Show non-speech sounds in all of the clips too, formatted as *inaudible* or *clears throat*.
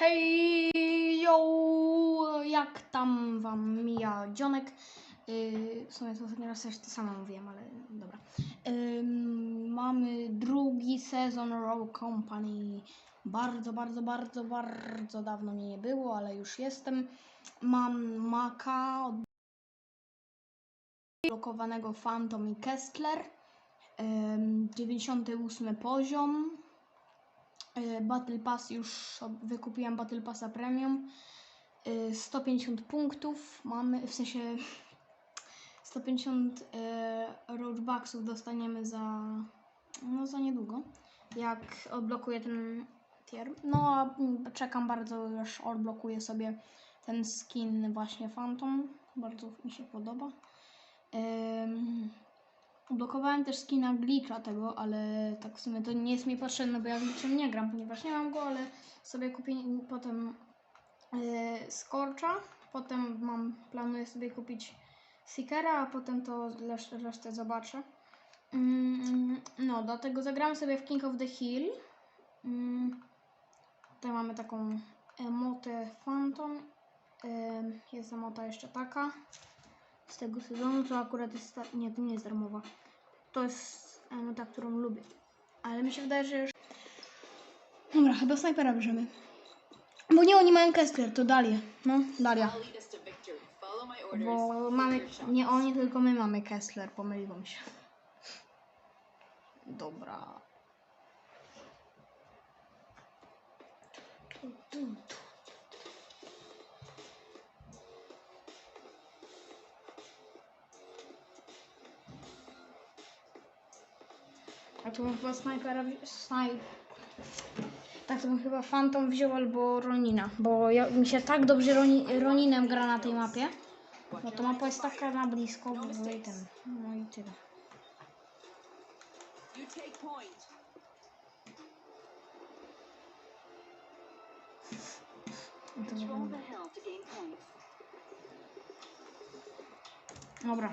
Hej, yo, jak tam wam mija dzionek? Yy, w sumie to ostatni raz też to samo mówiłem, ale dobra. Ym, mamy drugi sezon Row Company. Bardzo, bardzo, bardzo, bardzo dawno mnie nie było, ale już jestem. Mam Maka, blokowanego Phantom i Kessler. Ym, 98 poziom. Y, Battle Pass już wykupiłam Battle Passa Premium. Y, 150 punktów mamy, w sensie 150 y, roadbacksów dostaniemy za, no za niedługo, jak odblokuję ten tier. No a czekam bardzo, aż odblokuję sobie ten skin właśnie Phantom. Bardzo mi się podoba. Blokowałem też skina Glitcha tego, ale tak w sumie to nie jest mi potrzebne, bo ja Glitchem nie gram, ponieważ nie mam go, ale sobie kupię potem yy, Scorcha, potem mam, planuję sobie kupić Seekera, a potem to resztę zobaczę. Mm, no, dlatego zagrałem sobie w King of the Hill. Mm, tutaj mamy taką emotę Phantom. Ym, jest emota jeszcze taka z tego sezonu, to akurat jest, ta, nie, to nie jest darmowa. To jest emota, którą lubię. Ale mi się wydaje, że już... Dobra, chyba snajpera bierzemy. Bo nie oni mają Kessler, to Dalię. No, Dalia. Bo mamy, nie oni, tylko my mamy Kessler, pomyliłam się. Dobra. Tu, tu, tu. A tu bym chyba snajpera wzi- snaj... Tak, to bym chyba Phantom wziął albo Ronina, bo ja, mi się tak dobrze Roni, Roninem gra na tej mapie. No to mapa jest taka na blisko, bo i ten, no i tyle. You take point. No to Control to gain points. Dobra.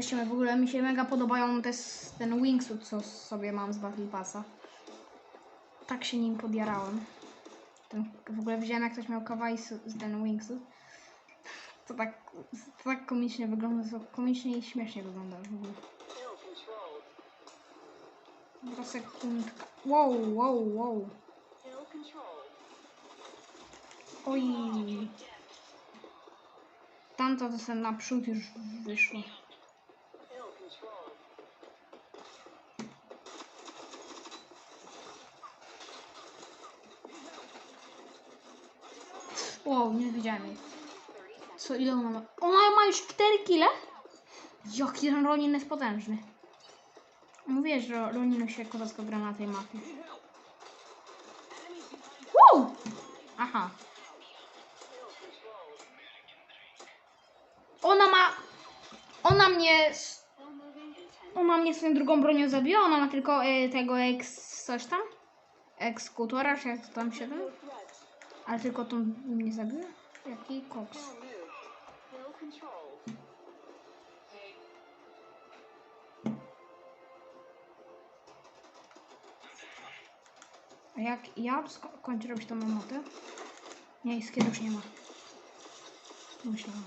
W ogóle mi się mega podobają te, ten wingsuit, co sobie mam z Battle Passa. Tak się nim podjarałem. Ten, w ogóle widziałem jak ktoś miał kawaii z ten wingsuit. To tak, to tak komicznie wygląda, to komicznie i śmiesznie wygląda w ogóle. Dobra sekundka. Wow, wow, wow. Oj. Tamto to sobie naprzód już wyszło. Wow, nie widziałem jej. 30 seconds. Co, ile ona ma? Ona ma już 4 kile? Jaki ten Ronin jest potężny. Mówię, że Ronin się kozacko gra na tej mapie. Wow! Aha. Ona ma... Ona mnie... s- Hill moving in 10 Ona mnie swoją drugą bronią zabiła, ona ma tylko e, tego ex... coś tam? Ekskutora, czy jak to tam się tam? Ale tylko tą mnie zabiła? Jaki koks. A jak ja sko- kończę robić tą emotę? Nie, iskier już nie ma. Myślałam.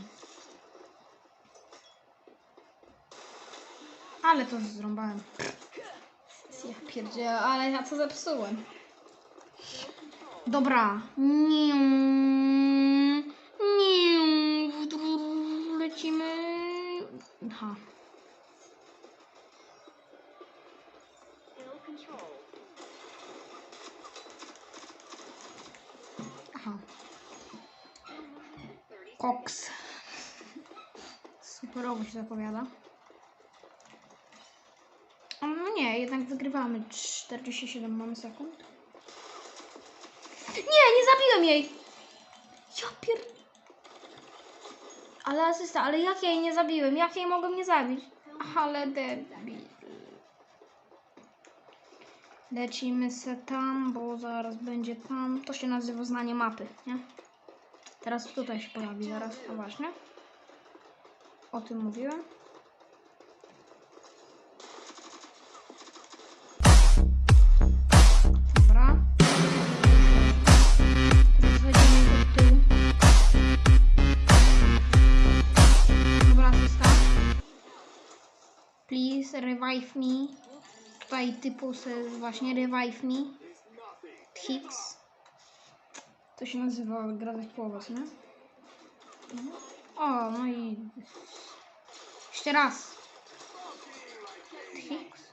Ale to zrąbałem. Ja pierdzielę, ale ja co zepsułem. Dobra. Lecimy. Aha. Aha. 30 Koks. Superowo się zapowiada. No nie, jednak wygrywamy. 47 mamy sekund. Nie, nie zabiłem jej! Ja pier... Ale asysta, ale jak ja jej nie zabiłem? Jak jej mogłem nie zabić? Ale debil. Lecimy se tam, bo zaraz będzie tam. To się nazywa znanie mapy, nie? Teraz tutaj się pojawi, zaraz, no właśnie. O tym mówiłem. Revive me. Tutaj typu właśnie revive me. Hicks. To się nazywa gra co nie? O, no i... Jeszcze raz. Hicks.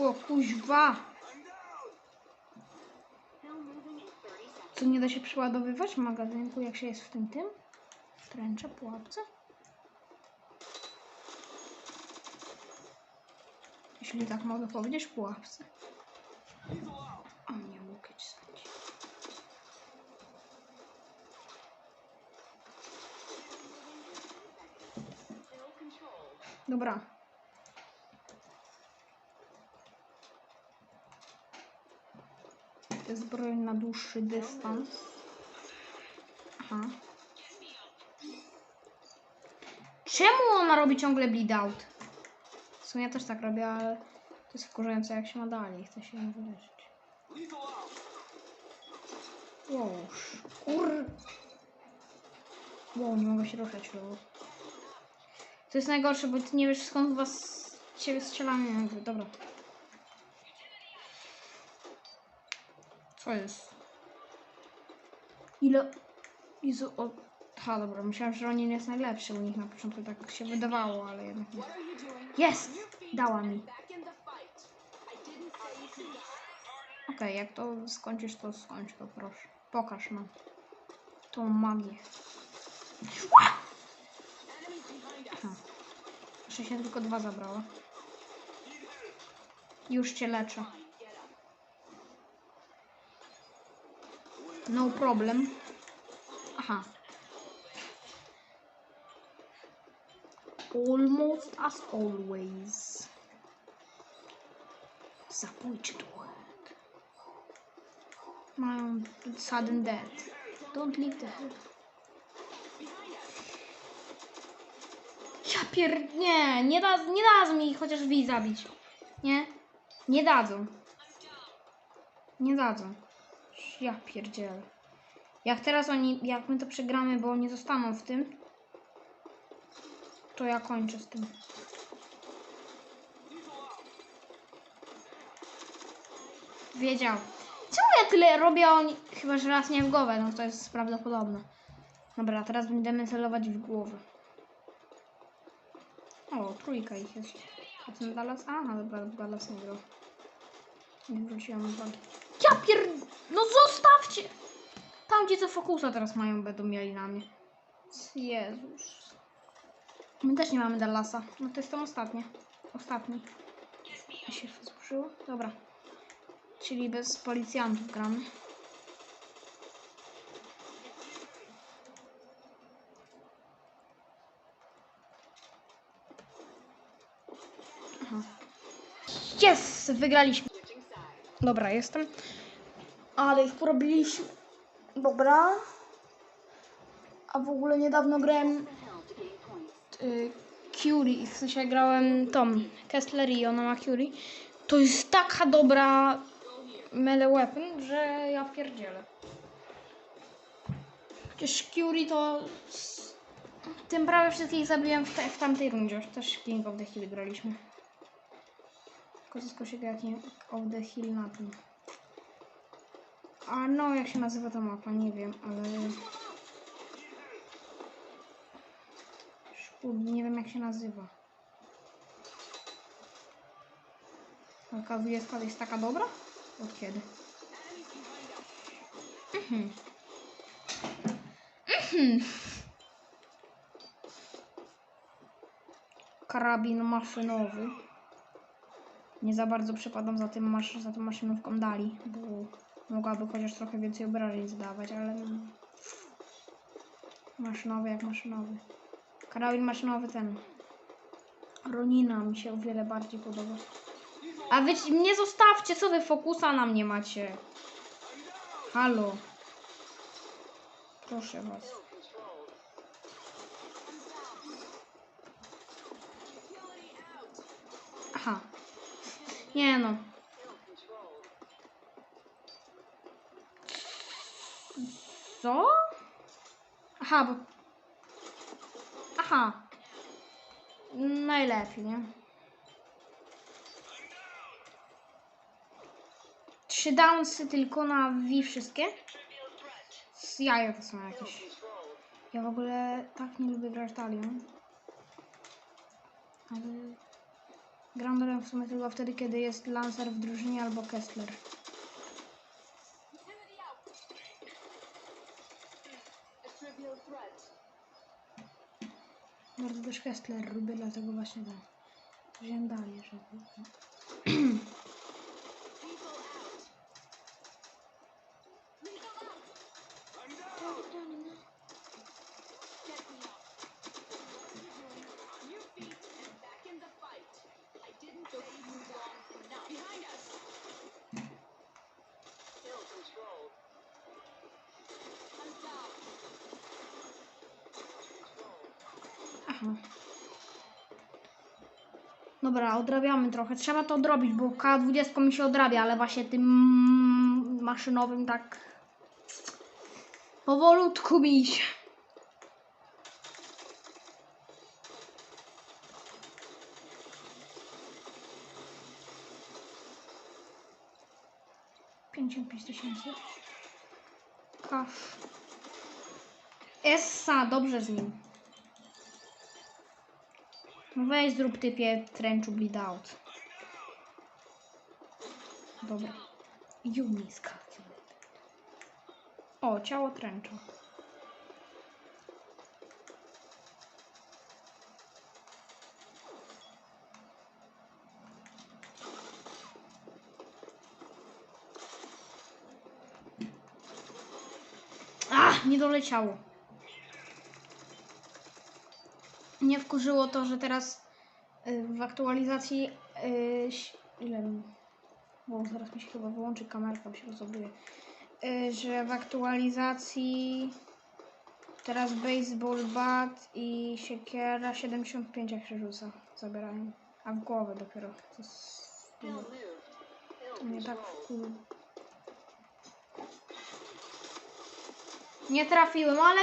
O, kuźwa. Film moving in 30 seconds. Co, nie da się przeładowywać magazynku, jak się jest w tym tym? Tręcze, pułapce? Jeśli tak mogę powiedzieć, w pułapce. O nie, łukieć sadzi. Dobra. To jest broń na dłuższy dystans. Aha. Czemu ona robi ciągle bleed out? Sumie ja też tak robię, ale to jest wkurzające jak się ma dalej. Chce się ją wyleczyć. Wow, kur... Wow, nie mogę się ruszać. Wow. To jest najgorsze, bo ty nie wiesz skąd was ciebie strzelają jakby. Dobra. Co jest? Ile... Jezu, o... Ha, dobra, myślałam, że Ronin jest najlepszy u nich na początku, tak się wydawało, ale jednak nie. Jest! Dała mi. Okej, jak to skończysz, to skończ to, proszę. Pokaż nam tą magię. Aha. Jeszcze się tylko dwa zabrało. Już cię leczę. No problem. Aha. Almost as always. Zabójczy duet. Mają sudden death. Don't leave the head. Ja pier... Nie, nie, da, nie dadzą mi chociaż wi zabić. Nie? Nie dadzą. Nie dadzą. Ja pierdzielę. Jak teraz oni, jak my to przegramy, bo oni zostaną w tym, to ja kończę z tym. Wiedział. Czemu ja tyle robię, oni chyba, że raz nie w głowę, no to jest prawdopodobne. Dobra, teraz będziemy celować w głowę. O, trójka ich jest. A ten Dallas? Aha, dobra, Dallas nie grał. Nie wróciłam uwagi. Ja pier... No zostawcie! Tam, gdzie co fokusa teraz mają, będą mieli na mnie. Jezus. My też nie mamy Dallasa. No to jest tam ostatnie. Ostatni. Ja się zużyło? Dobra. Czyli bez policjantów gramy. Aha. Yes! Wygraliśmy. Dobra, jestem. Ale ich porobiliśmy. Dobra. A w ogóle niedawno grałem y, Curie, w sensie grałem Tom Kessler i ona ma Curie. To jest taka dobra melee weapon, że ja pierdzielę. Przecież Curie to z... tym prawie wszystkich zabiłem w, te, w tamtej rundzie. Też King of the Hill graliśmy. Tylko zyskał się King of the Hill na tym. A no, jak się nazywa ta mapa, nie wiem, ale... nie wiem jak się nazywa. Taka 20 jest taka dobra? Od kiedy? Mhm. Mhm. Karabin maszynowy. Nie za bardzo przepadam za, tym masz, za tą maszynówką dali, bo mogłaby chociaż trochę więcej obrażeń zdawać, ale maszynowy jak maszynowy. Karabin maszynowy ten. Ronina mi się o wiele bardziej podoba. A wy mnie zostawcie, co wy fokusa na mnie macie? Halo. Proszę was. Aha. Nie no. Co? Aha, bo... Aha. najlepiej, nie? Trzy downsy tylko na V wszystkie? Z jaja to są jakieś. Ja w ogóle tak nie lubię grać Talią. Ale gram w sumie tylko wtedy, kiedy jest Lancer w drużynie albo Kessler. A trivial threat. Też Kessler lubię, dlatego właśnie tak. Wziąłem dalej, żeby... Dobra, odrabiamy trochę. Trzeba to odrobić, bo K20 mi się odrabia, ale właśnie tym maszynowym tak powolutku mi się. Pięćdziesiąt pięć tysięcy. Kasz. Essa, dobrze z nim. Weź zrób typie tręczu bleed out. Dobra. Yumi. O, ciało tręcza. Ach, nie doleciało. Mnie wkurzyło to, że teraz y, w aktualizacji y, ile? Bo zaraz mi się chyba wyłączy kamerka, bo się rozładuje. Y, że w aktualizacji teraz baseball bat i siekiera 75 jak się rzuca, zabierają. A w głowę dopiero. To, jest, to mnie tak. Nie trafiłem, ale...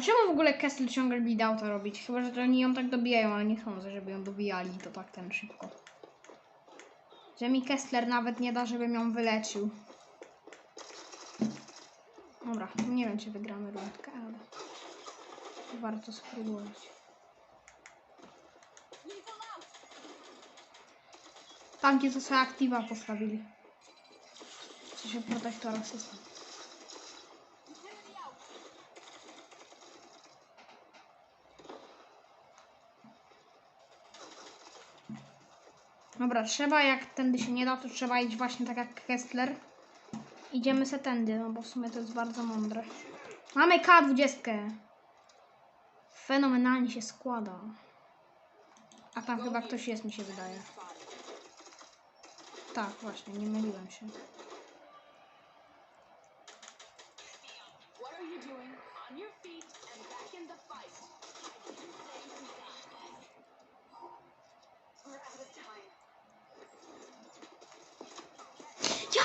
A czemu w ogóle Kessel ciągle bidauta robić? Chyba, że to oni ją tak dobijają, ale nie sądzę, żeby ją dobijali to tak ten szybko. Że mi Kessler nawet nie da, żebym ją wyleczył. Dobra, nie wiem, czy wygramy rundkę, ale warto spróbować. Tam, gdzie to sobie aktywa postawili. W sensie protektora system. Dobra, trzeba, jak tędy się nie da, to trzeba iść właśnie tak jak Kessler. Idziemy se tędy, no bo w sumie to jest bardzo mądre. Mamy K20. Fenomenalnie się składa. A tam chyba ktoś jest, mi się wydaje. Tak, właśnie, nie myliłem się.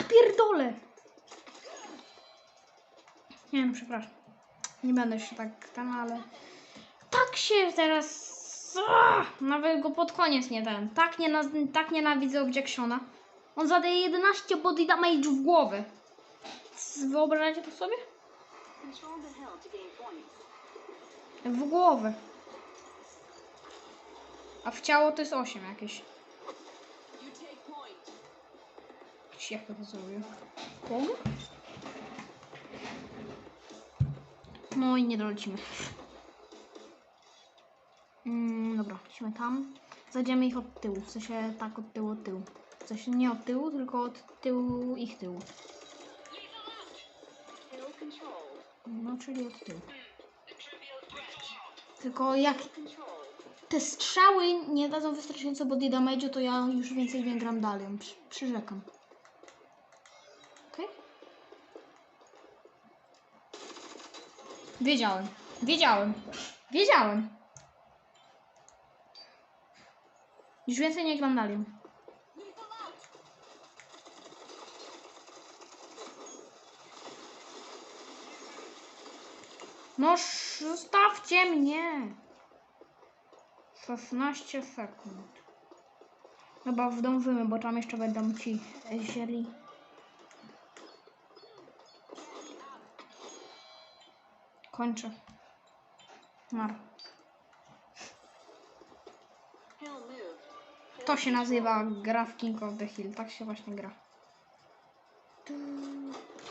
Pierdolę! Nie no, przepraszam. Nie będę się tak tam, ale... Tak się teraz... Ah! Nawet go pod koniec nie ten. Tak, nie tak nienawidzę Objectiona. On zadaje 11 body damage w głowę. Wyobrażacie to sobie? W głowę. A w ciało to jest 8 jakieś. To zrobię? Pog? No i nie dolecimy. Mm, dobra, lecimy tam. Zajdziemy ich od tyłu. W sensie tak od tyłu, od tyłu. W sensie nie od tyłu, tylko od tyłu ich tyłu. No, czyli od tyłu. Tylko jak te strzały nie dadzą wystarczająco body damage'u, to ja już więcej nie gram dalej. Przy, przyrzekam. Okej? Wiedziałem. Wiedziałem. Wiedziałem. Już więcej nie gram dalej. No, zostawcie mnie. 16 sekund. Chyba wdążymy, bo tam jeszcze będą ci źli. Kończę. Mar. To się nazywa gra w King of the Hill. Tak się właśnie gra.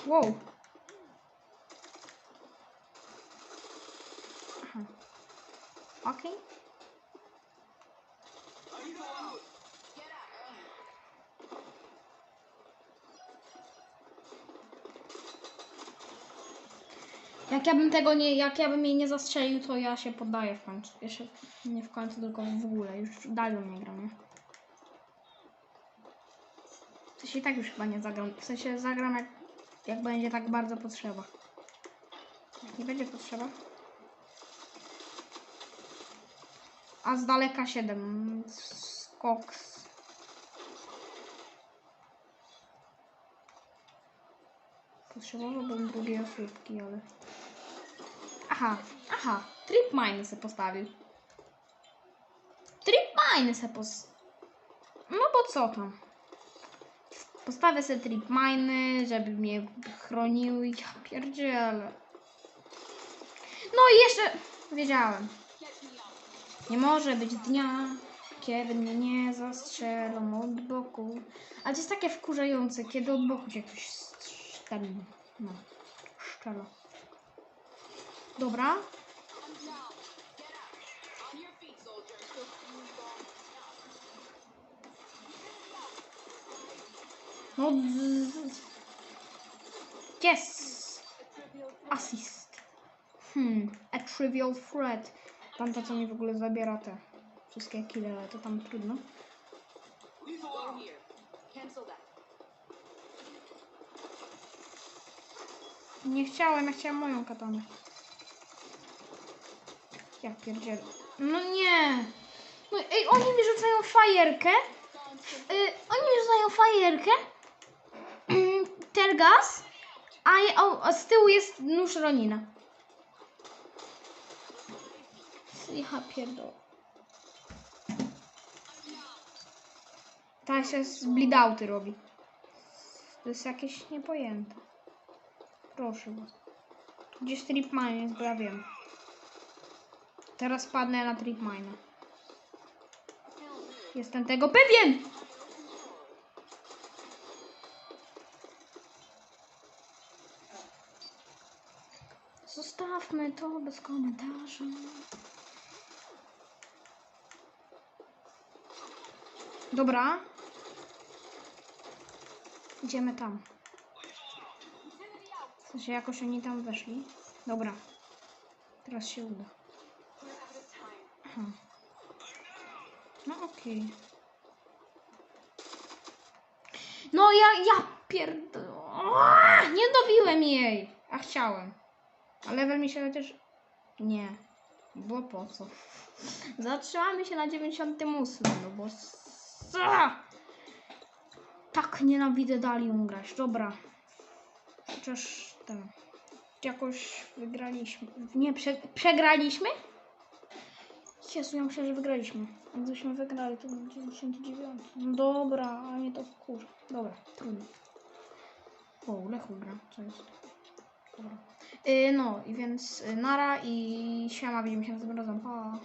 Wow. Aha. Okej. Jak ja bym tego nie, jak ja bym jej nie zastrzelił, to ja się poddaję w końcu. Jeszcze nie w końcu, tylko w ogóle. Już dalej nie gram, nie? W sensie i tak już chyba nie zagram. W sensie zagram jak, jak będzie tak bardzo potrzeba. Jak nie będzie potrzeba. A z daleka 7. Skok. Potrzebowałbym drugiej osóbki, ale... Aha, aha. Trip mine se postawił. Trip mine se pos... No bo co tam? Postawię sobie trip mine, żeby mnie chroniły. Ja pierdzielę. No i jeszcze... Wiedziałem. Nie może być dnia, kiedy mnie nie zastrzelą od boku. A to jest takie wkurzające, kiedy od boku cię ktoś strzeli. No, szczela. Soldiers. No. Yes. Assist. Hmm. A trivial threat. Tam to, co mi w ogóle zabiera te wszystkie kile, to tam trudno. Nie chciałem, ja chciałem moją katanę. Ja pierdzielę. No nie. No, ej, oni mi rzucają fajerkę. Y, oni mi rzucają fajerkę. *clears throat* Tergas. A, a z tyłu jest nóż Ronina. Ja pierdolę. Ta się z bleedouty robi. To jest jakieś niepojęte. Proszę was. Gdzie strip mine ja. Teraz padnę na trip mine. Jestem tego pewien! Zostawmy to bez komentarza. Dobra. Idziemy tam. W sensie jakoś oni tam weszli. Dobra. Teraz się uda. We're out of time. Aha. No okej. No ja, ja pierdolę. Nie dobiłem jej. A chciałem. A level mi się chociaż... Nie. Bo po co? Zatrzymamy się na 98, no bo... Tak nienawidzę Dalią grać. Dobra. Chociaż ten... Jakoś wygraliśmy. Nie, prze, przegraliśmy? Ja myślę, że wygraliśmy. Gdybyśmy wygrali, to był 99. No dobra, ale mnie to wkurza. Dobra, trudno. O, Lechu gra, co jest? Dobra. Y, no, i więc y, nara i siema, widzimy się następnym razem. Pa.